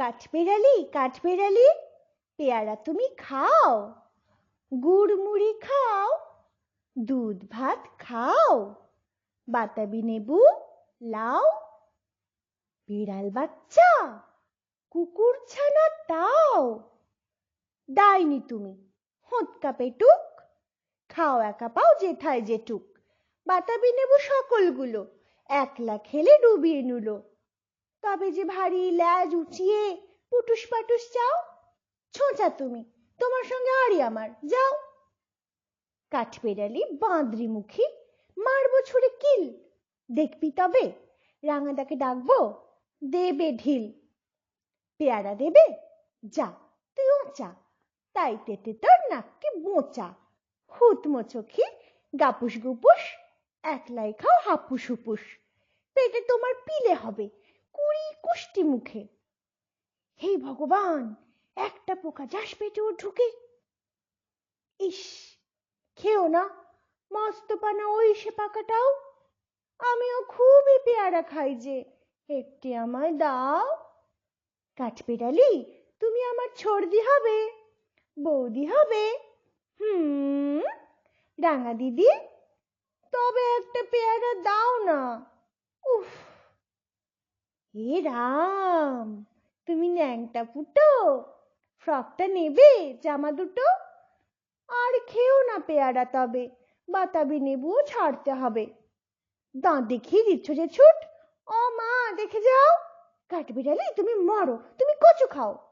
কাঠবেড়ালি কাঠবেড়ালি পেয়ারা তুমি খাও। গুড় মুড়ি খাও। দুধ ভাত খাও। বাতাবি নেবু লাও। বিড়াল বাচ্চা, কুকুর ছানা তাও ডাইনি তুমি হোঁতকা পেটুক। খাও একা পাও যেথায় যেটুক বাতাবি নেবু সকলগুলো, একলা খেলে ডুবিয়ে নুলো। তবে যে ভারী ল্যাজ উঁচিয়ে পুটুস পাটুস চাও, ছোঁচা তুমি, তোমার সঙ্গে আড়ি আমার, যাও। কাঠবেড়ালি বাঁদরি মুখী, মারবো ছুড়ে কিল, দেখবি তবে রাঙাদাকে ডাকবো, দেবে ঢিল। পেয়ারা দেবে, যা তুইও চা তাই তেতে তোর নাককে বোঁচা হুত মোচোখি গাপুস গুপুস, একলাই খাও হাপুস হুপুস, পেটে তোমার পিলে হবে কুড়ি কুষ্টি মুখে। হে ভগবান, একটা পোকা যাস পেটে ওর ঢুকে। ইস, খেও না মস্ত পানা ওই সে পাকাটাও। আমিও খুবই পেয়ারা খাই যে, একটি আমায় দাও। কাঠবেড়ালি তুমি আমার ছর্দি হবে, বৌদি হবে। হুম, রাঙা দিদি, তবে একটা পেয়ারা দাও না। উফ হে রাম, তুমি ন্যাংটা ফুটো, ফ্রকটা নেবে, জামা দুটো? আর খেও না পেয়ারা তবে, বাতাবি নেবুও ছাড়তে হবে। দাঁত দেখিয়ে দিচ্ছ যে ছুট? ও মা, দেখে যাও। কাঠবিড়ালি, তুমি মরো, তুমি কচু খাও।